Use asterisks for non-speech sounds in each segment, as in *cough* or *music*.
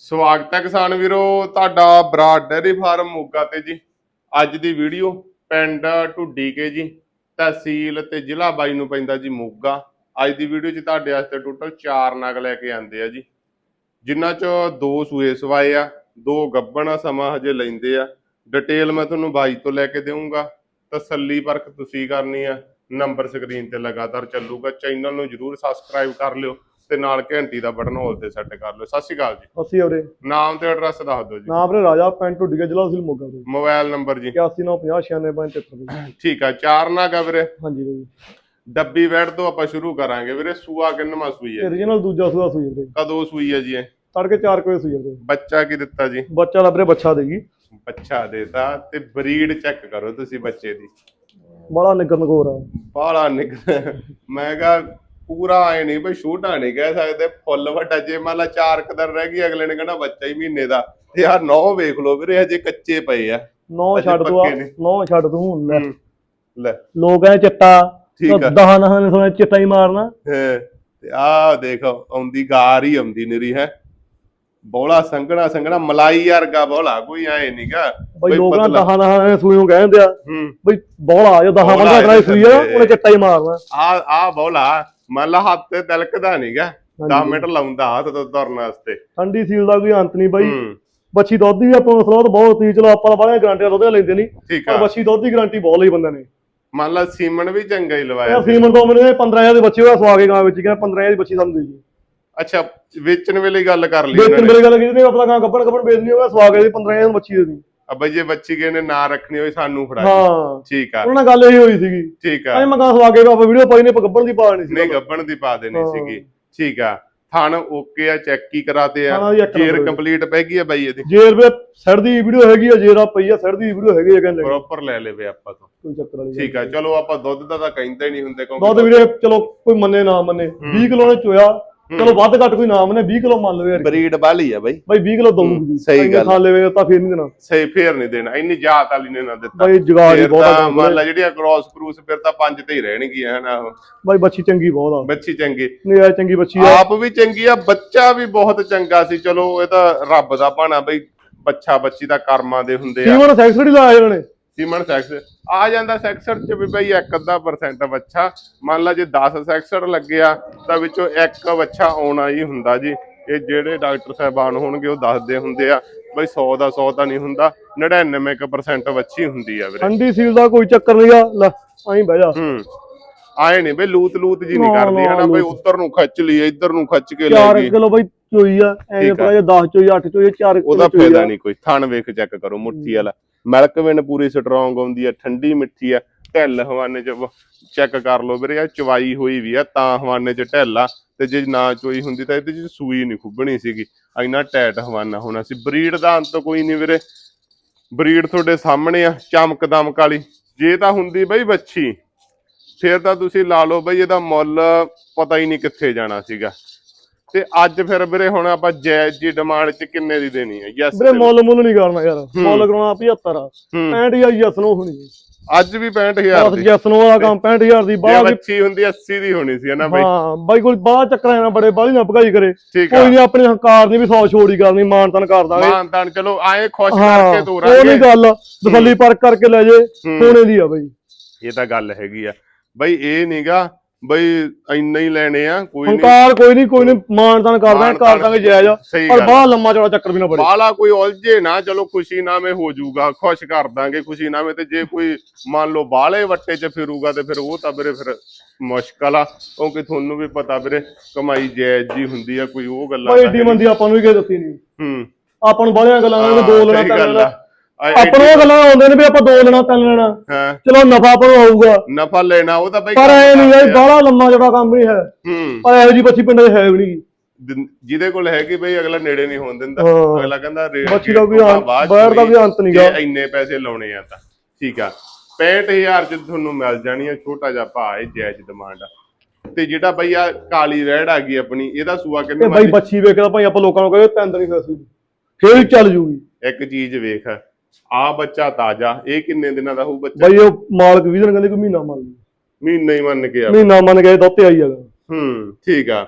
ਸਵਾਗਤ ਹੈ ਕਿਸਾਨ ਵੀਰੋ, ਤੁਹਾਡਾ ਬਰਾਡ ਡੈਰੀ ਫਾਰਮ ਮੋਗਾ ਤੇ ਜੀ। ਅੱਜ ਦੀ ਵੀਡੀਓ ਪਿੰਡ ਢੁੱਡੀ ਕੇ ਜੀ, ਤਹਿਸੀਲ ਤੇ ਜ਼ਿਲ੍ਹਾ ਬਾਈ ਨੂੰ ਪੈਂਦਾ ਜੀ ਮੋਗਾ। ਅੱਜ ਦੀ ਵੀਡੀਓ 'ਚ ਤੁਹਾਡੇ ਵਾਸਤੇ ਟੋਟਲ 4 ਨਗ ਲੈ ਕੇ ਆਂਦੇ ਆ ਜੀ। ਜਿਨ੍ਹਾਂ 'ਚ ਦੋ ਸੂਏ ਸਵਾਏ ਆ, ਦੋ ਗੱਬਣਾ ਸਮਾਂ ਹਜੇ ਲੈਂਦੇ ਆ। ਡਿਟੇਲ ਮੈਂ ਤੁਹਾਨੂੰ ਬਾਈ ਤੋਂ ਲੈ ਕੇ ਦੇਵਾਂਗਾ ਤਸੱਲੀ ਪਰਖ ਤੁਸੀਂ ਕਰਨੀ ਆ। ਨੰਬਰ ਸਕਰੀਨ ਤੇ ਲਗਾਤਾਰ ਚੱਲੂਗਾ। ਚੈਨਲ ਨੂੰ ਜਰੂਰ ਸਬਸਕ੍ਰਾਈਬ ਕਰ ਲਿਓ। ਤੇ ਨਾਲ ਘੰਟੀ ਦਾ ਬਟਨ ਹੋਲ ਤੇ ਸੈੱਟ ਕਰ ਲਿਓ। ਸਤਿ ਸ਼੍ਰੀ ਅਕਾਲ ਜੀ। ਅਸੀਂ ਵੀਰੇ। ਨਾਮ ਤੇ ਐਡਰੈਸ ਦੱਸ ਦਿਓ ਜੀ। ਨਾਮ ਵੀਰੇ ਰਾਜਾ ਪਿੰਡ ਢੁੱਡੀਆ ਜ਼ਿਲ੍ਹਾ ਤਹਿਸੀਲ ਮੋਗਾ ਵੀਰੇ ਮੋਬਾਈਲ ਨੰਬਰ ਜੀ। 8195069573 ਠੀਕ ਆ ਚਾਰ ਨਾਗਾ ਵੀਰੇ ਹਾਂਜੀ ਵੀਰੇ। ਡੱਬੀ ਵੈਟ ਤੋਂ ਆਪਾਂ ਸ਼ੁਰੂ ਕਰਾਂਗੇ ਵੀਰੇ। ਸੂਆ ਕਿੰਨਵਾਂ ਸੂਈ ਹੈ? ਓਰੀਜਨਲ ਦੂਜਾ ਸੂਆ ਸੂਈ ਵੀਰੇ। ਕਦੋਂ ਸੂਈ ਹੈ ਜੀ ਇਹ? ਤੜਕੇ 4 ਵਜੇ ਸੂਈ ਵੀਰੇ। ਬੱਚਾ ਕੀ ਦਿੱਤਾ ਜੀ? ਬੱਚਾ ਲੱਭ ਰਿਹਾ ਬੱਚਾ ਦੇਗੀ ਬੱਚਾ ਦੇਤਾ ਤੇ ਬਰੀਡ ਚੈੱਕ ਕਰੋ ਤੁਸੀਂ ਬੱਚੇ ਦੀ। ਬੜਾ ਨਿਗਰ ਨਗੋਰ ਬਾਲਾ ਨਿਕਲ ਮੈਂ ਕਿਹਾ ਪੂਰਾ ਆਏ ਨਹੀਂ ਬਈ ਛੋਟਾ ਨਹੀਂ ਕਹਿ ਸਕਦੇ। ਫੁੱਲ ਵੱਡਾ ਜੇ ਮੰਨ ਲਾ ਚਾਰ ਕਦਰ ਰਹਿ ਗਈ ਅਗਲੇ ਨੇ ਕਹਿਣਾ ਬੱਚਾ ਹੀ ਮਹੀਨੇ ਦਾ। ਤੇ ਯਾਰ ਨੌ ਵੇਖ ਲਓ ਵੀਰੇ ਹਜੇ ਕੱਚੇ ਪਏ ਆ। ਨੌ ਛੱਡ ਪੱਕੇ ਨੇ। ਛੱਡ ਤੂੰ ਲੈ। ਹੂੰ, ਲੈ। ਲੋਕ ਐ ਚਿੱਟਾ ਠੀਕ ਆ। ਦਹਾਂ ਨਹਾਂ ਨੇ ਸੁਣਿਆ ਚਿੱਟਾ ਹੀ ਮਾਰਨਾ। ਹੈਂ, ਤੇ ਆਹ ਦੇਖ ਆਉਂਦੀ ਗਾਰ ਹੀ ਆਉਂਦੀ ਨਿਰੀ ਹੈ। ਬੋਲਾ ਸੰਘਣਾ ਸੰਘਣਾ ਮਲਾਈ ਵਰਗਾ ਬੋਲਾ ਕੋਈ ਐ ਨਹੀਂਗਾ ਬਈ ਲੋਕ। ਦਹਾਂ ਨਹਾਂ ਨੇ ਸੂਈ ਨੂੰ ਕਹਿੰਦੇ ਆ। ਬਈ ਬੋਲਾ ਜੋ ਦਹਾਂ ਬੰਦਾ ਕਰਾਈ ਸੂਈ ਆ ਉਹਨੇ ਚਿੱਟਾ ਹੀ ਮਾਰਨਾ। ਆ ਆ ਬੋਲਾ ਮੰਨ ਲਾ ਹੱਥ ਤਿਲਕਦਾ ਨਹੀਂਗਾ 10 ਹਾਂਜੀ। ਮਿੰਟ ਲਾਉਂਦਾ ਹੱਥ ਤੋਂ ਤੁਰਨ ਵਾਸਤੇ। ਠੰਡੀ ਸੀਲ ਦਾ ਕੋਈ ਅੰਤ ਨਹੀਂ ਬਾਈ। ਹੂੰ। ਬੱਚੀ ਦੁੱਧ ਵੀ ਆਪਾਂ ਸਲੋਤ ਬਹੁਤ ਤੀ ਚਲੋ ਆਪਾਂ ਬਾਹਲੀਆਂ ਗਾਰੰਟੀਆਂ ਦੁੱਧ ਲੈਂਦੇ ਨਹੀਂ ਠੀਕ ਪਰ ਆ। ਬੱਚੀ ਦੁੱਧ ਦੀ ਗਾਰੰਟੀ ਬਹੁਤ ਲਈ ਬੰਦੇ ਨੇ। ਮੰਨ ਲਾ ਸੀਮਨ ਵੀ ਚੰਗਾ ਹੀ ਲਵਾਇਆ। ਸੀਮਨ ਤੋਂ ਮੈਨੂੰ ਇਹ 15000 ਦੇ ਬੱਚੇ ਹੋਇਆ ਸਵਾ ਕੇ ਗਾਂ ਵਿੱਚ ਕਹਿੰਦਾ 15000 ਦੀ ਬੱਚੀ ਸਾਨੂੰ ਦੇ ਜੀ। ਅੱਛਾ ਵੇਚਣ ਵੇਲੇ ਗੱਲ ਕਰ ਲਈ ਵੇਚਣ ਵੇਲੇ ਗੱਲ ਕੀਤੀ ਆਪਣਾ ਗਾਂ ਗੱਪਣ ਗੱਪਣ ਵੇਚਣੀ ਹੋਵੇ ਸਵਾ ਕੇ ਦੀ 15000 ਦੀ ਬੱਚੀ ਦੇ ਦੀ। ਅਬੇ ਜੇ ਬੱਚੀ ਕੇ ਨੇ ਨਾ ਰੱਖਣੀ ਹੋਈ ਸਾਨੂੰ ਫੜਾ ਹਾਂ। ਠੀਕ ਆ। ਉਹਨਾਂ ਨਾਲ ਗੱਲ ਇਹੀ ਹੋਈ ਸੀਗੀ। ਠੀਕ ਆ। ਐਂ ਮੈਂ ਸਵਾ ਕੇ ਆਪਾਂ ਵੀਡੀਓ ਪਾਈ ਨੇ ਗੱਪਣ ਦੀ ਪਾ ਨਹੀਂ ਸੀ। ਨਹੀਂ ਗੱਬਣ ਦੀ ਪਾ ਦੇਣੀ। ਸੀਗੀ। ਠੀਕ ਆ। ਥਣ ਓਕੇ ਆ ਚੈੱਕ ਕੀ ਕਰਾਤੇ ਆ। ਜੇਰ। ਕੰਪਲੀਟ ਪੈ ਗਈ ਆ ਬਾਈ ਇਹਦੀ? ਜੇਰ ਵੇ ਸੜ ਦੀ ਵੀਡੀਓ ਹੈਗੀ ਆ ਜੇਰ ਆ ਪਈ ਆ ਸੜ ਦੀ ਵੀਡੀਓ ਹੈਗੀ ਆ ਕਹਿੰਦੇ। ਪ੍ਰੋਪਰ ਲੈ ਲਵੇ ਆਪਾਂ ਤੋਂ। ਕੋਈ ਚੱਕਰ ਵਾਲੀ ਠੀਕ ਆ ਚਲੋ ਆਪਾਂ ਦੁੱਧ ਦਾ ਤਾਂ ਕਹਿੰਦੇ ਨਹੀਂ ਹੁੰਦੇ ਕਿਉਂਕਿ ਦੁੱਧ ਵੀਰੇ ਚਲੋ ਕੋਈ ਮੰਨੇ ਨਾ ਮੰਨੇ। 20 ਕਿਲੋ ਨੇ ਚੋਇਆ ਚਲੋ ਵੱਧ ਘੱਟ ਕੋਈ ਨਾ ਮੰਨੇ 20 ਕਿਲੋ ਮੰਨ ਲਵੇ ਯਾਰ। ਬਰੀਡ ਬਾਲੀ ਆ ਬਾਈ। ਬਾਈ 20 ਕਿਲੋ ਦਊਗੀ। ਸਹੀ ਗੱਲ। ਖਾ ਲਵੇ ਤਾਂ ਫੇਰ ਨਹੀਂ ਦੇਣਾ। ਸਹੀ ਫੇਰ ਨਹੀਂ ਦੇਣਾ। ਇੰਨੀ ਜਾਤ ਵਾਲੀ ਨੇ ਨਾ ਦਿੱਤਾ। ਬਾਈ ਜਗਾੜ ਹੀ ਬਹੁਤ ਮੰਨ ਲਾ ਜਿਹੜੀਆਂ ਕ੍ਰਾਸ ਕਰੂਸ ਫਿਰ ਤਾਂ ਪੰਜ ਤੇ ਹੀ ਰਹਿਣਗੀਆਂ ਹਨਾ ਬਾਈ ਬੱਚੀ ਚੰਗੀ ਬਹੁਤ ਆ। ਬੱਚੀ ਚੰਗੀ। ਨਹੀਂ ਆ ਚੰਗੀ ਬੱਚੀ ਆ। ਆਪ ਵੀ ਚੰਗੀ ਆ ਬੱਚਾ ਵੀ ਬਹੁਤ ਚੰਗਾ ਸੀ। ਚਲੋ ਇਹ ਤਾਂ ਰੱਬ ਦਾ ਭਾਣਾ ਬਈ। ਬੱਚਾ ਬੱਚੀ ਦਾ ਕਰਮਾਂ ਦੇ ਹੁੰਦੇ ਆ। ਸੀਮਨ ਸੈਕਸੜੀ ਲਾਇਆ ਇਹਨਾਂ ਨੇ। ਸੀਮਨ ਸੈਕਸ ਆ ਜਾਂਦਾ ਸੈਕਸਰ ਚ ਵੀ ਬਈ ਇੱਕ ਅੱਧਾ ਪਰਸੈਂਟ ਬੱਚਾ। ਮੰਨ ਲਾ ਜੇ 10 ਸੈਕਸਰ ਲੱਗਿਆ ਤਾਂ ਵਿੱਚੋਂ ਇੱਕ ਬੱਚਾ ਆਉਣਾ ਹੀ ਹੁੰਦਾ ਜੀ। ਇਹ ਜਿਹੜੇ ਡਾਕਟਰ ਸਾਹਿਬਾਨ ਹੋਣਗੇ ਉਹ ਦੱਸਦੇ ਹੁੰਦੇ ਆ ਬਈ 100 ਦਾ 100 ਤਾਂ ਨਹੀਂ ਹੁੰਦਾ 99% ਬੱਚੀ ਹੁੰਦੀ ਆ ਵੀਰੇ। ਠੰਡੀ ਸੀਲ ਦਾ ਕੋਈ ਚੱਕਰ ਨਹੀਂ ਆ। ਲੈ ਆਈ ਬਹਿ ਜਾ। ਹੂੰ। ਆਏ ਨਹੀਂ ਬਈ ਲੂਤ ਲੂਤ ਜੀ ਨਹੀਂ ਕਰਦੀ ਹਨਾ ਬਈ। ਉੱਧਰ ਨੂੰ ਖੱਚ ਲਈ ਇੱਧਰ ਨੂੰ ਖੱਚ ਕੇ ਲੈ 4 ਗਈ ਕਿਲੋ ਬਾਈ ਚੋਈ ਆ ਐ। ਪਤਾ ਜੇ 10 ਚੋਈ 8 ਚੋਈ 4 ਉਹਦਾ ਫਾਇਦਾ ਨਹੀਂ ਕੋਈ ਥਣ ਵੇਖ ਚੈੱਕ ਕਰੋ ਮੁੱਠੀ ਵਾਲਾ। ਮਿਲਕ ਪੂਰੀ ਸਟਰੋਂਗ ਆਉਂਦੀ ਆ, ਠੰਡੀ ਮਿੱਠੀ ਆ, ਢਿੱਲ ਹਵਾਨੇ ਚ ਚੈੱਕ ਕਰ ਲਓ ਵੀਰੇ ਆ ਚਵਾਈ ਹੋਈ ਵੀ ਆ, ਤਾਂ ਹਵਾਨੇ ਚ ਢਿੱਲ ਆ, ਤੇ ਜੇ ਨਾ ਚੋਈ ਹੁੰਦੀ ਤਾਂ ਇਹਦੇ ਚ ਸੂਈ ਨਹੀਂ ਖੁੱਬਣੀ ਸੀਗੀ ਇੰਨਾ ਟੈਟ ਹਵਾਨਾ ਹੋਣਾ ਸੀ। ਬਰੀਡ ਦਾ ਅੰਤ ਕੋਈ ਨਹੀਂ ਵੀਰੇ। ਬਰੀਡ ਤੁਹਾਡੇ ਸਾਹਮਣੇ ਆ, ਚਮਕ ਦਮਕ ਵਾਲੀ। ਜੇ ਤਾਂ ਹੁੰਦੀ ਬਈ ਬੱਚੀ ਫਿਰ ਤਾਂ ਤੁਸੀਂ ਲਾ ਲਓ ਬਈ ਇਹਦਾ ਮੁੱਲ ਪਤਾ ਹੀ ਨਹੀਂ ਕਿੱਥੇ ਜਾਣਾ ਸੀਗਾ। ਤੇ ਅੱਜ ਫਿਰ ਵੀਰੇ ਹੁਣ ਆਪਾਂ ਜਾਇਜ਼ ਜੀ ਡਿਮਾਂਡ ਚ ਕਿੰਨੇ ਦੀ ਦੇਣੀ ਹੈ? ਯੈਸ ਵੀਰੇ ਮੁੱਲ ਮੁੱਲ ਨਹੀਂ ਕਰਨਾ ਯਾਰ। ਮੁੱਲ ਕਰਾਉਣਾ 75 ਆ। ਹੂੰ। 65000 ਯਸ ਨੋ ਹੋਣੀ ਅੱਜ ਵੀ 65000 ਬਸ ਦੀ। ਯਸ ਨੋ ਵਾਲਾ ਕੰਮ 65000 ਦੀ ਬਾਹਲਾ ਬੱਚੀ ਹੁੰਦੀ 80 ਦੀ ਹੋਣੀ ਸੀ ਨਾ ਬਈ? ਹਾਂ ਬਾਈ ਕੋਈ ਬਾਹਲਾ ਚੱਕਰਾਂ ਨਾ ਬੜੇ ਬਾਹਲੀ ਨਾ ਭਗਾਈ ਕਰੇ। ਕੋਈ ਨਹੀਂ ਆਪਣੀ ਹੰਕਾਰ ਨਹੀਂ ਵੀ 100 ਛੋੜੀ ਕਰਨੀ ਮਾਨਤਨ ਕਰ ਦਾਂਗੇ। ਮਾਨ ਤਾਨ ਚਲੋ ਆਏ ਖੁਸ਼ ਕਰਕੇ ਤੋਰਾਂਗੇ ਨਹੀਂ ਗੱਲ ਤਸੱਲੀ ਪਰਖ ਕਰਕੇ ਲੈ ਜੇ। ਸੋਨੇ ਦੀ ਆ ਬਾਈ। ਇਹ ਤਾਂ ਗੱਲ ਹੈਗੀ ਆ। ਬਈ ਇਹ ਨਹੀਂਗਾ ਬਈ ਇੰਨਾ ਹੀ ਲੈਣੇ ਆ ਕੋਈ ਨਹੀਂ। ਹੰਕਾਰ ਕੋਈ ਨਹੀਂ ਕੋਈ ਨਹੀਂ ਮਾਨਤਨ ਕਰ ਦਾਂਗੇ ਕਰ ਦਾਂਗੇ ਜਾਇਜ਼ ਪਰ ਬਾਹਲਾ ਲੰਮਾ ਚੌੜਾ ਚੱਕਰ ਵੀ ਨਾ ਬੜੇ ਬਾਲਾ ਕੋਈ ਉਲਝੇ ਨਾ ਚਲੋ ਖੁਸ਼ੀ ਨਾਮੇ ਹੋ ਜਾਊਗਾ ਖੁਸ਼ ਕਰ ਦਾਂਗੇ ਖੁਸ਼ੀ ਨਾਮੇ ਤੇ। ਜੇ ਕੋਈ ਮੰਨ ਲਓ ਬਾਲੇ ਵੱਟੇ 'ਚ ਫਿਰੂਗਾ ਤੇ ਫਿਰ ਉਹ ਤਾਂ ਵੀਰੇ ਫਿਰ ਮੁਸ਼ਕਲ ਆ। ਕਿਉਂਕਿ ਤੁਹਾਨੂੰ ਵੀ ਪਤਾ ਵੀਰੇ ਕਮਾਈ ਜਾਇਜ਼ ਜੀ ਹੁੰਦੀ ਆ ਕੋਈ ਉਹ ਗੱਲਾਂ ਤਾਂ ਏਡੀ ਮੰਦੀ ਆਪਾਂ ਨੂੰ ਵੀ ਕਿਹ ਦਿੱਤੀ ਨਹੀਂ। ਹੂੰ। ਆਪਾਂ ਨੂੰ ਬਾਹਲੀਆਂ ਗੱਲਾਂ ਨੇ ਦੋ ਲੈਣਾ ਆ। ਆਪਾਂ ਨੂੰ ਉਹ ਗੱਲਾਂ ਆਉਂਦੇ ਨੇ ਵੀ ਆਪਾਂ ਦੋ ਲੈਣਾ ਤਿੰਨ ਲੈਣਾ ਹਾਂ। ਚਲੋ ਨਫਾ ਆਪਾਂ ਨੂੰ ਆਊਗਾ। ਨਫਾ ਲੈਣਾ ਉਹ ਤਾਂ ਬਈ ਪਰ ਐ ਨਹੀਂ ਯਾਰ ਬਾਹਲਾ ਲੰਮਾ ਚੌੜਾ ਕੰਮ ਨਹੀਂ ਹੈ। ਹੂੰ। ਪਰ ਇਹੋ ਜੀ ਬੱਚੀ ਪਿੰਡ ਦੇ ਹੈ ਵੀ ਨਹੀਂ ਜਿਹਦੇ ਕੋਲ ਹੈਗੀ ਬਈ ਅਗਲਾ ਨੇੜੇ ਨਹੀਂ ਹੋਣ ਦਿੰਦਾ। ਅਗਲਾ ਕਹਿੰਦਾ ਰੇਟ ਬੱਚੀ ਦਾ ਚ ਬਾਹਰ ਦਾ ਵੀ ਅੰਤ ਨੀਗਾ। ਜੇ ਇੰਨੇ ਪੈਸੇ ਲਾਉਣੇ ਆ ਤਾਂ। ਠੀਕ ਆ। 65000 ਚ ਤੁਹਾਨੂੰ ਮਿਲ ਜਾਣੀ ਆ ਛੋਟਾ ਜਿਹਾ ਭਾਅ ਹੈ ਜਾਇਜ਼ ਡਿਮਾਂਡ ਆ। ਤੇ ਜਿਹੜਾ ਬਈ ਆ ਕਾਲੀ ਰੈਡ ਆ ਗਈ ਆਪਣੀ ਇਹਦਾ ਸੂਆ ਕਿੰਨੇ ਬਾਈ ਬੱਚੀ ਵੇਖਦਾ ਭਾਈ ਆਪਾਂ ਲੋਕਾਂ ਨੂੰ ਕਹਿੰਦੇ ਤਿੰਨ ਦਿਨ ਹੀ ਫਸੀ ਫੇਰ ਚੱਲ ਜੂਗੀ। ਇੱਕ ਚੀਜ਼ ਵੇਖ। ਆ ਬੱਚਾ ਤਾਜ਼ਾ ਇਹ ਕਿੰਨੇ ਦਿਨਾਂ ਦਾ ਹੋਊ ਬੱਚਾ? ਬਾਈ ਉਹ ਮਾਲਕ ਵੀ ਦਿਨ ਕਹਿੰਦੇ ਕਿ ਮਹੀਨਾ ਮੰਨ ਲਈ ਮਹੀਨਾ ਹੀ ਮੰਨ ਕੇ ਆ। ਮਹੀਨਾ ਮੰਨ ਗਏ ਦੁੱਧ ਤੇ ਆਈ ਹੈਗਾ ਹੂੰ ਠੀਕ ਆ।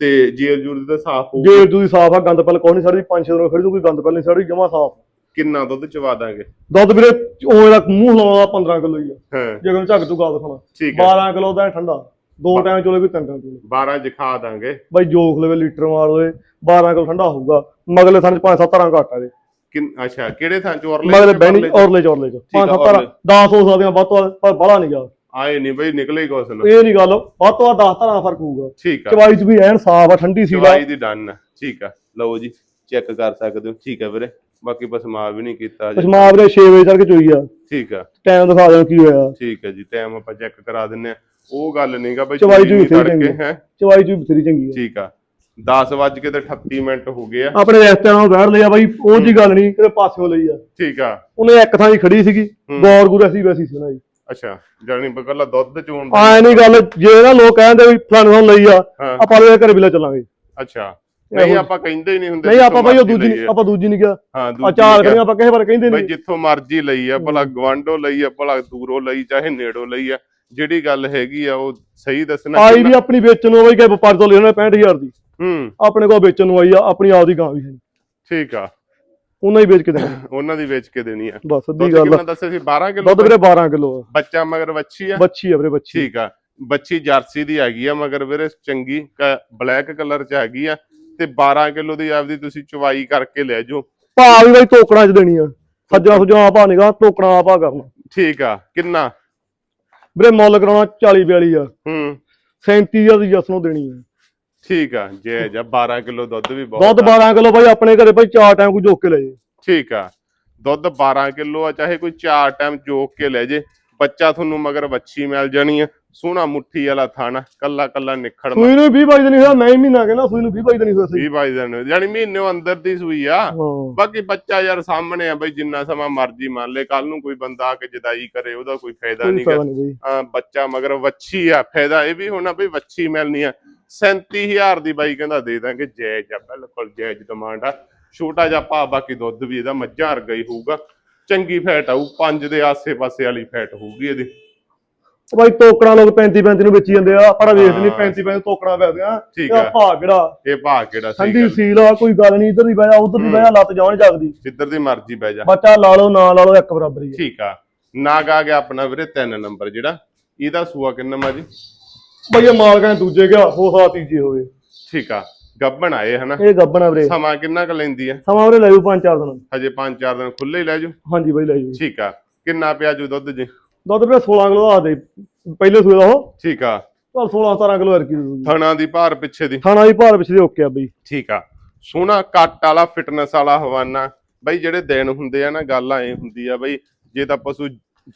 ਤੇ ਜੇਰ ਜੂਰ ਦੀ ਤਾਂ ਸਾਫ਼ ਹੋਊ ਜੇ ਤੁਸੀਂ ਸਾਫ਼ ਆ ਗੰਦ ਪਹਿਲ ਕੋਈ ਨਹੀਂ ਪੰਜ ਛੇ ਦਿਨ ਖੜੀ ਤੋਂ ਕੋਈ ਗੰਦ ਪਹਿਲ ਨਹੀਂ ਸੜੀ ਜਮਾ ਸਾਫ਼। ਕਿੰਨਾ ਦੁੱਧ ਚਵਾ ਦਾਂਗੇ? ਦੁੱਧ ਵੀਰੇ ਉਹ ਦਾ ਮੂੰਹ ਲਾਉਣਾ 15 ਕਿਲੋ ਹੀ ਆ। ਹਾਂ। ਜੇ ਕੋਈ ਝੱਗ ਤੂੰ ਗਾ ਦਿਖਾਣਾ ਠੀਕ ਹੈ 12 ਕਿਲੋ ਦਾ ਠੰਡਾ। ਦੋ ਟਾਈਮ ਚੋਲੇ ਵੀ ਤਿੰਨ ਟਾਈਮ ਚੋਲੇ। 12 ਜਿਖਾ ਦਾਂਗੇ। ਬਾਈ ਜੋਖ ਲਵੇ ਲੀਟਰ ਮਾਰ ਲਵੇ 12 ਕਿਲੋ ਠੰਡਾ ਹੋਊਗਾ। ਮਗਲੇ ਚ 5-7 ਰਾਂ ਘੱਟ ਆ ਦੇ ਕਿੰਨ ਅੱਛਾ ਕਿਹੜੇ ਥਾਂ ਚ ਬੈਣੀ ਪਰਲੇ ਚ? ਔਰਲੇ ਚੌਰਲੇ ਚ। ਆ, 5-7 ਰਾਂ ਔਰਲੇ। 10 ਹੋ ਸਕਦੀਆਂ ਵੱਧ ਤੋਂ ਵੱਧ, ਪਰ ਬੜਾ ਨਹੀਂ ਗਾ ਆਏ ਨਹੀਂ ਬਈ ਨਿਕਲੇ ਹੀ ਕੁਛ ਨਾ। ਇਹ ਨਹੀਂ ਗੱਲ ਵੱਧ ਤੋਂ ਵੱਧ 10 ਧਾਰਾਂ ਫ਼ਰਕ ਹੋਊਗਾ। ਠੀਕ ਆ। ਚਵਾਈ ਚ ਵੀ ਐਨ ਸਾਫ਼ ਆ ਠੰਡੀ ਸੀ ਚਵਾਈ ਦੀ ਡਨ ਠੀਕ ਆ। ਲਓ ਜੀ ਚੈੱਕ ਕਰ ਸਕਦੇ ਹੋ। ਠੀਕ ਆ ਵੀਰੇ। ਬਾਕੀ ਪਸਮਾ ਵੀ ਨਹੀਂ ਕੀਤਾ ਜੀ ਪਸ਼ਮਾ ਵੀਰੇ 6 ਵਜੇ ਤੱਕ ਚੋਈ ਆ। ਠੀਕ ਆ। ਟਾਈਮ ਦਿਖਾ ਦਿਓ ਕੀ ਹੋਇਆ। ਠੀਕ ਹੈ ਜੀ ਟਾਈਮ ਆਪਾਂ ਚੈੱਕ ਕਰਾ ਦਿੰਨੇ ਆ। ਉਹ ਗੱਲ ਨਹੀਂਗਾ ਬਈ ਚਵਾਈ ਚੂਈ ਚੰਗੀ। ਹੈ? ਚਵਾਈ ਚ ਵੀ ਬਥੇਰੀ ਚੰਗੀ ਆ। ਠੀਕ ਆ। 10 ਵੱਜ ਕੇ ਤੇ 38 ਮਿੰਟ ਹੋ ਗਏ ਆ। ਆਪਣੇ ਰਿਸ਼ਤਿਆਂ ਨਾਲ ਬੈਠ ਲਿਆ ਬਾਈ ਉਹ ਜੀ ਗੱਲ ਨਹੀਂ ਕਿਤੇ ਪਾਸਿਓਂ ਲਈ ਆ। ਠੀਕ ਆ। ਉਹਨੇ ਇੱਕ ਥਾਂ ਹੀ ਖੜੀ ਸੀਗੀ ਗੌਰ ਗੁਰ ਅਸੀਂ ਵੈਸੀ ਸੀ ਨਾ ਜੀ ਅੱਛਾ ਜਾਨੀ ਬਕਲਾ ਦੁੱਧ ਚੋਣ ਆਏ ਨਹੀਂ ਗੱਲ ਜੇ ਨਾ ਲੋਕ ਕਹਿੰਦੇ ਵੀ ਫਲਾਣੇ ਨੂੰ ਲਈ ਆ ਆਪਾਂ ਉਹਦੇ ਘਰੇ ਵੀ ਲੈ ਚੱਲਾਂਗੇ। ਅੱਛਾ ਨਹੀਂ ਆਪਾਂ ਕਹਿੰਦੇ ਹੀ ਨਹੀਂ ਹੁੰਦੇ ਨਹੀਂ ਆਪਾਂ ਬਾਈ ਉਹ ਦੂਜੀ ਆਪਾਂ ਦੂਜੀ ਨਹੀਂ ਕਿਹਾ। ਹਾਂ ਆ ਦੂਜੀ ਚਾਰ। ਕਰੀਆਂ ਆਪਾਂ ਕਿਸੇ ਬਾਰੇ ਕਹਿੰਦੇ ਬਈ ਨਹੀਂ। ਜਿੱਥੋਂ ਮਰਜ਼ੀ ਲਈ ਆ ਭਲਾ ਗਵਾਂਡੋ ਲਈ ਆ ਭਲਾ ਦੂਰੋਂ ਲਈ ਚਾਹੇ ਨੇੜੋਂ ਲਈ ਆ। ਜਿਹੜੀ ਗੱਲ ਹੈਗੀ ਆ ਉਹ ਸਹੀ ਦੱਸਣਾ ਆਈ ਵੀ ਆਪਣੀ ਵੇਚਣ ਨੂੰ ਬਾਈ ਕਿ ਵਪਾਰ ਤੋਂ ਲੈਣਾ 65000 ਦੀ। ਹੂੰ। ਆਪਣੇ ਕੋਲ ਵੇਚਣ ਨੂੰ ਆਈ ਆ ਆਪਣੀ ਆਪ ਦੀ ਗਾਂ ਵੀ ਹੈ ਠੀਕ ਆ। ਉਹਨਾਂ ਹੀ ਵੇਚ ਕੇ ਦੇਣਾ *laughs* ਉਹਨਾਂ ਦੀ ਵੇਚ ਕੇ ਦੇਣੀ ਆ। ਬਸ ਅੱਧੀ ਗੱਲ ਕਿੰਨਾ ਦੱਸਿਆ ਸੀ? 12 ਕਿਲੋ ਦੁੱਧ ਵੀਰੇ 12 ਕਿਲੋ ਆ। ਬੱਚਾ ਮਗਰ ਵੱਛੀ ਆ? ਬੱਚੀ ਆ ਵੀਰੇ ਬੱਚੀ ਠੀਕ ਆ। ਬੱਚੀ ਜਰਸੀ ਦੀ ਹੈਗੀ ਆ ਮਗਰ ਵੀਰੇ ਚੰਗੀ ਬਲੈਕ ਕਲਰ ਚ ਹੈਗੀ ਆ। ਤੇ 12 ਕਿਲੋ ਦੀ ਆਪਦੀ ਤੁਸੀਂ ਚਵਾਈ ਕਰਕੇ ਲੈ ਜਾਓ। ਭਾ ਵੀ ਬਾਈ ਟੋਕਣਾ ਚ ਦੇਣੀ ਆ। ਸੱਜਣਾ ਸੁਜਣਾ ਆਪਾ ਨਿਗਾ ਟੋਕਣਾ ਆਪਾ ਕਰਨਾ ਠੀਕ ਆ। ਕਿੰਨਾ? ਵੀਰੇ ਮੁੱਲ ਕਰਾਉਣਾ 40 42 ਆ। ਹੂੰ। 37000 ਦੀ ਜਸ ਨੂੰ ਦੇਣੀ ਆ। ਠੀਕ ਆ ਜੇ ਜਾ 12 ਕਿਲੋ ਦੁੱਧ ਵੀ ਬਹੁਤ ਦੁੱਧ ਆ। 12 ਕਿਲੋ ਬਾਈ ਆਪਣੇ ਘਰੇ ਬਾਈ ਚਾਰ ਟਾਈਮ ਕੋਈ ਜੋਕ ਕੇ ਲੈ ਜੇ। ਠੀਕ ਆ ਦੁੱਧ 12 ਕਿਲੋ ਆ ਚਾਹੇ ਕੋਈ ਚਾਰ ਟਾਈਮ ਜੋਕ ਕੇ ਲੈ ਜੇ। ਬੱਚਾ ਤੁਹਾਨੂੰ ਮਗਰ ਵੱਛੀ ਮਿਲ ਜਾਣੀ ਆ ਸੋਹਣਾ ਮੁੱਠੀ ਵਾਲਾ ਥਾਣਾ ਕੱਲਾ ਕੱਲਾ ਨਿਖੜ ਸੂਈ ਨੂੰ 20 ਬਾਈ ਦਿਨ ਨਹੀਂ ਹੋਇਆ ਮੈਂ ਹੀ ਮਹੀਨਾ ਕਹਿੰਦਾ ਸੂਈ ਨੂੰ 20 ਬਾਈ ਦਿਨ ਨਹੀਂ ਹੋਇਆ ਸੀ 20 ਬਾਈ ਦਿਨ ਯਾਨੀ ਮਹੀਨੇ ਅੰਦਰ ਦੀ ਸੂਈ ਆ। ਬਾਕੀ ਬੱਚਾ ਯਾਰ ਸਾਹਮਣੇ ਆ ਬਈ ਜਿੰਨਾ ਸਮਾਂ ਮਰਜ਼ੀ ਮੰਨ ਲੈ ਕੱਲ ਨੂੰ ਕੋਈ ਬੰਦਾ ਆ ਕੇ ਜਦਾਈ ਕਰੇ ਉਹਦਾ ਕੋਈ ਫਾਇਦਾ ਨਹੀਂ ਬੱਚਾ ਮਗਰ ਵੱਛੀ ਆ ਫਾਇਦਾ ਇਹ ਵੀ ਹੋਣਾ ਬਈ ਵੱਛੀ ਮਿਲਣੀ ਆ। 37000 ਦੀ ਬਾਈ ਕਹਿੰਦਾ ਦੇ ਦਾਂਗੇ ਜਾਇਜ਼ ਆ ਬਿਲਕੁਲ ਜਾਇਜ਼ ਡਿਮਾਂਡ ਆ। ਛੋਟਾ ਜਿਹਾ ਭਾ ਬਾਕੀ ਦੁੱਧ ਵੀ ਇਹਦਾ ਮੱਝਾਂ ਵਰਗਾ ਹੀ ਹੋਊਗਾ। ਚੰਗੀ ਫੈਟ ਆਊ ਪੰਜ ਦੇ ਆਸੇ-ਪਾਸੇ ਵਾਲੀ ਫੈਟ ਹੋਊਗੀ ਇਹਦੀ। ਉਹ ਬਾਈ ਟੋਕਣਾ ਲੋਕ 35 35 ਨੂੰ ਵੇਚੀ ਜਾਂਦੇ ਆ ਪਰ ਵੇਚ ਨਹੀਂ ਹਾਂ। 35 35 ਟੋਕਣਾ ਪੈਦੇ ਆ। ਠੀਕ ਆ। ਭਾ ਕਿਹੜਾ? ਇਹ ਭਾ ਕਿਹੜਾ ਸਹੀ ਠੰਡੀ ਸੀਲ ਆ ਕੋਈ ਗੱਲ ਨਹੀਂ ਇਧਰ ਦੀ ਬਹਿ ਜਾ ਉਧਰ ਦੀ ਬਹਿ ਜਾ ਲੱਤ ਜਾਣ ਜਗਦੀ। ਜਿੱਧਰ ਦੀ ਮਰਜ਼ੀ ਬਹਿ ਜਾ। ਬੱਚਾ ਲਾ ਲਓ ਨਾ ਲਾ ਲਓ ਇੱਕ ਬਰਾਬਰ ਹੀ ਠੀਕ ਆ। ਨਾਗ ਆ ਗਿਆ ਆਪਣਾ ਵੀਰੇ 3 ਨੰਬਰ ਜਿਹੜਾ। ਇਹਦਾ ਸੂਆ ਕਿੰਨਾ ਮਾ ਜੀ? ਬਈ ਇਹ ਮਾਲਕਾਂ ਨੇ ਦੂਜੇ ਗਿਆ ਹੋ ਸਕਦਾ ਤੀਜੇ ਹੋਵੇ ਠੀਕ ਆ ਗੱਬਣ ਆਏ ਹਨਾ? ਇਹ ਗੱਬਣਾ ਵੀਰੇ। ਸਮਾਂ ਕਿੰਨਾ ਕੁ ਲੈਂਦੀ ਆ? ਸਮਾਂ ਵੀਰੇ ਲੈ ਜੂ ਪੰਜ ਚਾਰ ਦਿਨ। ਹਜੇ 5-4 ਦਿਨ ਖੁੱਲੇ ਹੀ ਲੈ ਜਾਓ ਹਾਂਜੀ ਬਾਈ ਲੈ ਜੂ ਠੀਕ ਆ ਕਿੰਨਾ ਪਿਆ ਜੂ ਦੁੱਧ ਜੀ? ਦੁੱਧ ਵੀਰੇ 16 ਕਿਲੋ ਆ ਦੇ ਪਹਿਲੇ ਸੂਏ ਦਾ ਉਹ। ਠੀਕ ਆ। ਚੱਲ 16 17 ਕਿਲੋ ਅਰਕੀ ਦੂਗੀ ਥਣਾ ਦੀ ਭਾਰ ਪਿੱਛੇ ਦੀ। ਖਾਣਾ ਦੀ ਭਾਰ ਪਿਛਲੇ ਓਕੇ ਆ ਬਈ। ਠੀਕ ਆ ਸੋਹਣਾ ਕੱਟ ਵਾਲਾ ਫਿਟਨੈਸ ਵਾਲਾ ਹਵਾਨਾ। ਬਈ ਜਿਹੜੇ ਦਿਨ ਹੁੰਦੇ ਆ ਨਾ ਗੱਲ ਐ ਹੁੰਦੀ ਆ ਬਈ ਜੇ ਤਾਂ ਪਸ਼ੂ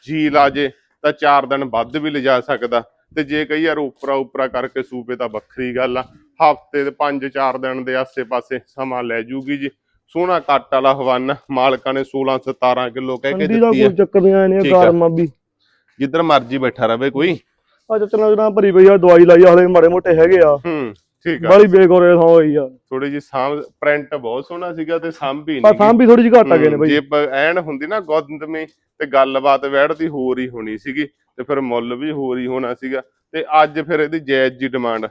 ਜੀ ਲਾ ਜੇ ਤਾਂ 4 ਦਿਨ ਵੱਧ ਵੀ ਲਿਜਾ ਸਕਦਾ। ਤੇ ਜੇ ਕਈ ਵਾਰ ਉਪਰਾ ਉਪਰਾ ਕਰਕੇ ਸੂਪੇ ਤਾਂ ਵੱਖਰੀ ਗੱਲ ਆ ਹਫ਼ਤੇ ਦੇ 5-4 ਦਿਨ ਦੇ ਆਸੇ-ਪਾਸੇ ਸਮਾਂ ਲੈ ਜੂਗੀ ਜੀ। ਸੋਹਣਾ ਕੱਟ ਵਾਲਾ ਹਵਾਨਾ ਮਾਲਕਾਂ ਨੇ 16-17 ਕਿਲੋ ਕਹਿ ਕੇ ਦਿੱਤੀ ਆ। ਕੋਈ ਚੱਕਰ ਨਹੀਂ ਆਏ ਨੇ ਠੀਕ ਆ। ਗਰਮ ਆ ਵੀ ਜਿੱਧਰ ਮਰਜ਼ੀ ਬੈਠਾ ਰਵੇ ਕੋਈ। ਅੱਜ ਚਨਾ ਜਨਾ ਭਰੀ ਪਈ ਆ ਦਵਾਈ ਲਾਈ ਆ ਹਲੇ ਮਾੜੇ ਮੋਟੇ ਹੈਗੇ ਆ। ਹੂੰ। ਠੀਕ ਆ। ਬੜੀ ਬੇਗੋਰੇ ਥਾਂ ਹੋਈ ਆ। ਥੋੜੀ ਜੀ ਸਾਂਭ ਪ੍ਰਿੰਟ ਬਹੁਤ ਸੋਹਣਾ ਸੀਗਾ ਤੇ ਸਾਂਭੀ ਪਰ ਨਹੀਂ। ਸਾਂਭ ਵੀ ਥੋੜੀ ਜਿਹੀ ਘੱਟ ਆ ਗਏ ਨੇ ਬਈ। ਜੇ ਪ- ਐਨ ਹੁੰਦੀ ਨਾ ਗੋਦਮੇ ਤੇ ਗੱਲਬਾਤ ਵੈੜਦੀ ਹੋਰ ਹੀ ਹੋਣੀ ਸੀਗੀ ਤੇ ਫਿਰ ਮੁੱਲ ਵੀ ਹੋਰ ਹੀ ਹੋਣਾ ਸੀਗਾ ਤੇ ਅੱਜ ਫਿਰ ਇਹਦੀ ਜਾਇਜ਼ ਜੀ ਡਿਮਾਂਡ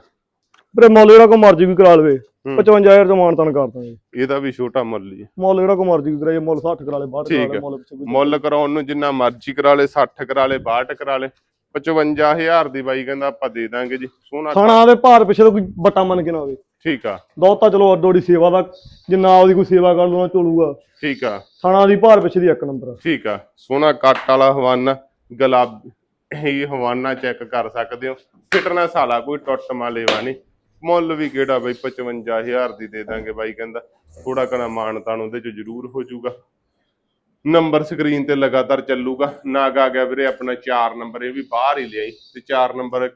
ਵੀਰੇ ਮੁੱਲ ਜਿਹੜਾ ਕੋ ਮਰਜ਼ੀ ਵੀ ਕਰਾ ਲਵੇ ਹੂੰ। 55000 ਦਾ ਮਾਨ ਤਾਨ ਕਰ ਦਾਂਗੇ ਇਹਦਾ ਵੀ ਛੋਟਾ ਮੁੱਲ ਹੀ ਹੈ ਮੁੱਲ ਜਿਹੜਾ ਕੋ ਮਰਜ਼ੀ ਵੀ ਕਰਾਏ ਮੁੱਲ 60 ਕਰਾ ਲੇ 62 ਠੀਕ ਕਰਾ ਲੇ ਆ। ਮੁੱਲ ਪਿੱਛੇ ਕੋਈ- ਮੁੱਲ ਕਰਾਉਣ ਨੂੰ ਜਿੰਨਾ ਮਰਜ਼ੀ ਕਰਾ ਲੇ 60 ਕਰਾ ਲੇ 62 ਕਰਾ ਲੇ 55000 ਦੀ ਬਾਈ ਕਹਿੰਦਾ ਆਪਾਂ ਦੇ ਦਾਂਗੇ ਜੀ। ਸੋਹਣਾ ਖਾਣਾ ਦੇ ਭਾਰ ਪਿੱਛੇ ਤਾਂ ਕੋਈ ਬੱਟਾ ਮੰਨ ਕੇ ਨਾ ਆਵੇ। ਠੀਕ ਆ। ਦੋ ਤਾਂ ਚਲੋ ਅੱਡੋੜੀ ਸੇਵਾ ਦਾ ਜਿੰਨਾ ਉਹਦੀ ਕੋਈ ਸੇਵਾ ਕਰ ਲੂਣਾ ਚਲੂਗਾ ਠੀਕ ਆ। ਖਾਣਾ ਦੀ ਭਾਰ ਪਿੱਛੇ ਦੀ ਇੱਕ ਨੰਬਰ ਠੀਕ ਆ। ਸੋਹਣਾ ਕੱਟ ਵਾਲਾ ਹਵਾਨਾ ਗੁਲਾਬ ਇਹ ਹਵਾਨਾ ਚੈੱਕ ਕਰ ਸਕਦੇ ਹੋ। ਫਿਟਨੈਸ ਵਾਲਾ ਕੋਈ ਟੁੱਟ ਮਾ ਲੈਵਾ ਨਹੀਂ। ਮੁੱਲ ਵੀ ਕਿਹੜਾ ਬਈ 55000 ਦੀ ਦੇ ਦਾਂਗੇ ਬਾਈ ਕਹਿੰਦਾ। ਥੋੜਾ ਕਣਾ ਮਾਨਤਾਨ ਉਹਦੇ ਚ ਜ਼ਰੂਰ ਹੋ ਜਾਊਗਾ। ਨੰਬਰ ਸਕਰੀਨ ਤੇ ਲਗਾਤਾਰ ਚੱਲੂਗਾ। ਨਾਗ ਆ ਗਿਆ ਵੀਰੇ ਆਪਣਾ 4 ਨੰਬਰ ਇਹ ਵੀ ਬਾਹਰ ਹੀ ਲਿਆਈ। ਤੇ 4 ਨੰਬਰ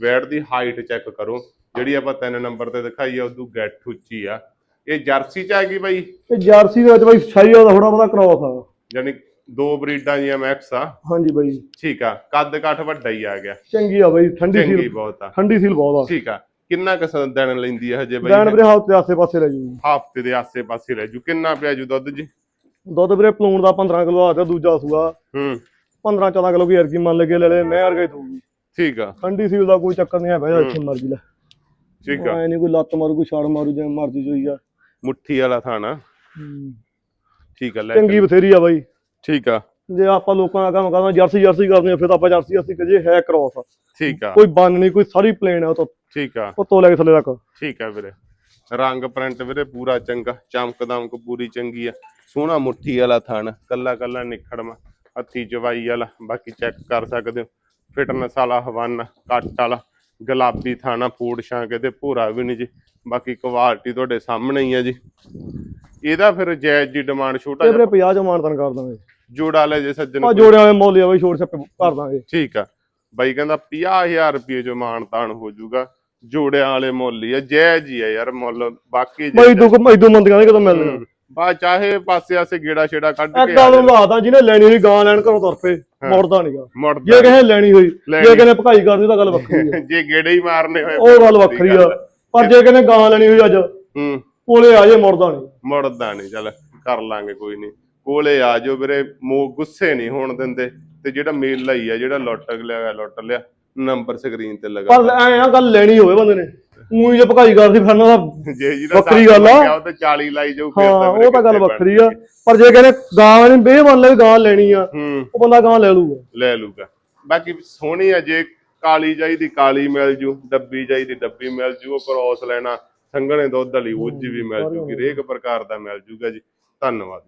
ਵੈਟ ਦੀ ਹਾਈਟ ਚੈੱਕ ਕਰੋ। ਜਿਹੜੀ ਆਪਾਂ 3 ਨੰਬਰ ਤੇ ਦਿਖਾਈ ਆ ਉਦੋਂ ਗੱਠ ਉੱਚੀ ਆ। ਇਹ ਜਰਸੀ ਚ ਆ ਗਈ ਬਾਈ? ਇਹ ਜਰਸੀ ਦੇ ਵਿੱਚ ਬਾਈ ਸ਼ਾਹੀ ਦਾ ਥੋੜਾ ਬਹੁਤਾ ਕ੍ਰੋਸ ਆ। ਯਾਨੀ ਦੋ ਬਰੀਡਾਂ ਦੀਆਂ ਮੈਕਸ ਆ। ਹਾਂਜੀ ਬਾਈ। ਠੀਕ ਆ ਕੱਦ ਕਾਠ ਵੱਡਾ ਹੀ ਆ ਗਿਆ। ਚੰਗੀ ਆ ਬਾਈ ਠੰਡੀ ਚੰਗੀ ਸੀਲ ਬਹੁਤ ਆ। ਠੰਡੀ ਸੀਲ ਬਹੁਤ ਆ। ਠੀਕ ਆ ਕਿੰਨਾ ਕੁ ਸ- ਦਿਨ ਲੈਂਦੀ ਹੈ ਹਜੇ ਬਈ? ਵੀਰੇ ਹਫ਼ਤੇ ਆਸੇ ਪਾਸੇ ਲੈ ਜੂ ਹਫ਼ਤੇ ਦੇ ਆਸੇ ਪਾਸੇ ਰਹਿ ਜੂ। ਕਿੰਨਾ ਪਿਆ ਜੂ ਦੁੱਧ ਜੀ? ਦੁੱਧ ਵੀਰੇ ਪਲੂਣ ਦਾ 15 ਕਿਲੋ ਆ ਤੇ ਦੂਜਾ ਸੂਆ। ਹੂੰ। 15 14 ਕਿਲੋ ਕੀ ਅਰਕੀ ਮੰਨ ਲਗੇ ਲੈ ਲੈ ਮੈਂ ਅਰਗੇ ਤੂੰ ਠੀਕ ਆ। ਠੰਡੀ ਸੀਲ ਦਾ ਕੋਈ ਚੱਕਰ ਨਹੀਂ ਹੈ। ਭਾਈ ਇੱਥੇ ਮਰਜ਼ੀ ਲੈ। ਠੀਕ ਆ। ਐ ਨਹੀਂ ਕੋਈ ਲੱਤ ਮਾਰੂ ਕੋਈ ਛਾੜ ਮਾਰੂ ਜਿਵੇਂ ਮਰਜ਼ੀ ਚੋਈ ਆ ਮੁੱਠੀ ਵਾਲਾ ਥਾਣਾ ਠੀਕ ਆ ਲੈ ਚੰਗੀ ਬਥੇਰੀ ਆ ਬਾਈ। ਠੀਕ ਆ। ਜੇ ਆਪਾਂ ਲੋਕਾਂ ਦਾ ਕੰਮ ਕਰਨਾ ਜਰਸੀ ਜਰਸੀ ਕਰਦੇ ਆ ਫਿਰ ਤਾਂ ਆਪਾਂ ਜਰਸੀ ਜਰਸੀ ਕਰੀਏ ਹੈ ਕ੍ਰੋਸ ਠੀਕ ਆ। ਕੋਈ ਬੰਨ ਨਹੀਂ ਕੋਈ ਸਾਰੀ ਪਲੇਨ ਆ ਉਹ ਤੋਂ। ਠੀਕ ਆ। ਉੱਤੋਂ ਲੈ ਕੇ ਥੱਲੇ ਤੱਕ। ਠੀਕ ਆ ਵੀਰੇ। ਰੰਗ ਪ੍ਰਿੰਟ ਵੀਰੇ ਪੂਰਾ ਚੰਗਾ ਚਮਕ ਦਮਕ ਪੂਰੀ ਚੰਗੀ ਆ। ਸੋਹਣਾ ਮੁੱਠੀ ਵਾਲਾ ਥਣ ਕੱਲਾ ਕੱਲਾ ਨਿਖੜਮਾ ਹੱਥੀ ਚਵਾਈ ਵਾਲਾ ਬਾਕੀ ਚੈੱਕ ਕਰ ਸਕਦੇ ਹੋ। ਫਿਟਨੈਸ ਵਾਲਾ ਹਵਾਨਾ ਕੱਟ ਵਾਲਾ ਗੁਲਾਬੀ ਥਾਣਾ ਫੂਡ ਸ਼ਾਂਕ ਇਹਦੇ ਭੂਰਾ ਵੀ ਨਹੀਂ ਜੀ। ਬਾਕੀ ਕੁਆਲਿਟੀ ਤੁਹਾਡੇ ਸਾਹਮਣੇ ਹੀ ਆ ਜੀ। ਇਹਦਾ ਫਿਰ ਜਾਇਜ਼ ਜੀ ਡਿਮਾਂਡ ਛੋਟਾ ਤੇ ਜਿਹਾ ਵੀਰੇ 50 ਚ ਮਾਨਤਨ ਕਰ ਦਾਂਗੇ। ਜੋੜਾ ਲੈ ਜੇ ਸੱਜਣ ਆ। ਜੋੜਿਆਂ ਵਾਲੇ ਮੁੱਲ ਆ ਬਾਈ ਛੋੜ ਛੱਪੇ ਕਰ ਦਾਂਗੇ। ਠੀਕ ਆ। ਬਾਈ ਕਹਿੰਦਾ 50000 ਰੁਪਏ ਜੋ ਮਾਨ ਤਾਨ ਹੋ ਜਾਊਗਾ। ਜੋੜਿਆਂ ਵਾਲੇ ਮੁੱਲ ਹੀ ਆ ਜਾਇਜ਼ ਹੀ ਆ ਯਾਰ ਮੁੱਲ। ਬਾਕੀ ਬਾਈ ਦੁੱਖ ਮੈਦੂ ਮੰਦੀਆਂ ਨੇ ਕਦੋਂ ਮਿਲਦੇ ਬਾ ਚਾਹੇ ਪਾਸੇ ਆਸੇ ਗੇੜਾ ਛੇੜਾ ਕੱਢ ਕੇ ਗੱਲ ਨੂੰ ਲਾਦਾ ਜਿਹਨੇ ਲੈਣੀ ਹੋਈ ਗਾਂ ਲੈਣ ਘਰੋਂ ਤੁਰ ਪਏ ਮੁੜਦਾ ਨਹੀਂਗਾ ਜੇ ਕਿਸੇ ਲੈਣੀ ਹੋਈ। ਜੇ ਕਿਸੇ ਭਕਾਈ ਕਰਨੀ ਤਾਂ ਗੱਲ ਵੱਖਰੀ ਆ। *laughs* ਜੇ ਗੇੜੇ ਹੀ ਮਾਰਨੇ ਹੋਏ ਉਹ ਗੱਲ ਵੱਖਰੀ ਆ। ਪਰ ਜੇ ਕਿਸੇ ਗਾਂ ਲੈਣੀ ਹੋਈ ਅੱਜ ਹੂੰ। ਕੋਲੇ ਆ ਜੇ ਮੁੜਦਾ ਨਹੀਂ ਮੁੜਦਾ ਨਹੀਂ ਚੱਲ ਕਰ ਲਾਂਗੇ ਕੋਈ ਨਹੀਂ ਕੋਲੇ ਆ ਜਾਓ ਵੀਰੇ ਮੋ ਗੁੱਸੇ ਨਹੀਂ ਹੋਣ ਦਿੰਦੇ। ਤੇ ਜਿਹੜਾ ਮੇਲ ਲਈ ਆ ਜਿਹੜਾ ਲੁੱਟ ਲਿਆ ਲੁੱਟ ਲਿਆ ਨੰਬਰ ਸਕਰੀਨ ਤੇ ਲਗਾ ਪਰ ਐ ਆ ਗੱਲ ਲੈਣੀ ਹੋਵੇ ਬੰਦੇ ਨੇ। ਉਹੀ ਜੇ ਭਕਾਈ ਕਰਦੀ ਫਿਰ ਨਾ ਤਾਂ ਜੇ ਜਿਹਦਾ ਵੱਖਰੀ ਗੱਲ ਆ। ਉਹ ਤੇ 40 ਲਾਈ ਜਾਊ ਫਿਰ ਹਾਂ ਉਹ ਤਾਂ ਗੱਲ ਕਿੱਥੇ ਵੱਖਰੀ ਆ। ਪਰ ਜੇ ਨੇ ਗਾਂ ਨਹੀਂ ਬੇ ਮੰਨ ਲੈ ਵੀ ਗਾਂ ਲੈਣੀ ਆ ਹੂੰ। ਉਹ ਬੰਦਾ ਗਾਂ ਲੈ ਲੂਗਾ। ਲੈ ਲੂਗਾ। ਬਾਕੀ ਸੋਹਣੀ ਆ ਜੇ ਕਾਲੀ ਚਾਹੀਦੀ ਕਾਲੀ ਮਿਲ ਜੂ ਡੱਬੀ ਚਾਹੀਦੀ ਡੱਬੀ ਮਿਲ ਜੂ ਉਹ ਕ੍ਰੋਸ ਲੈਣਾ ਸੰਘਣੇ ਦੁੱਧ ਵਾਲੀ ਉਹ 'ਚ ਵੀ ਮਿਲ ਜੂਗੀ ਹਰੇਕ ਪ੍ਰਕਾਰ ਦਾ ਮਿਲ ਜੂਗਾ ਜੀ। ਧੰਨਵਾਦ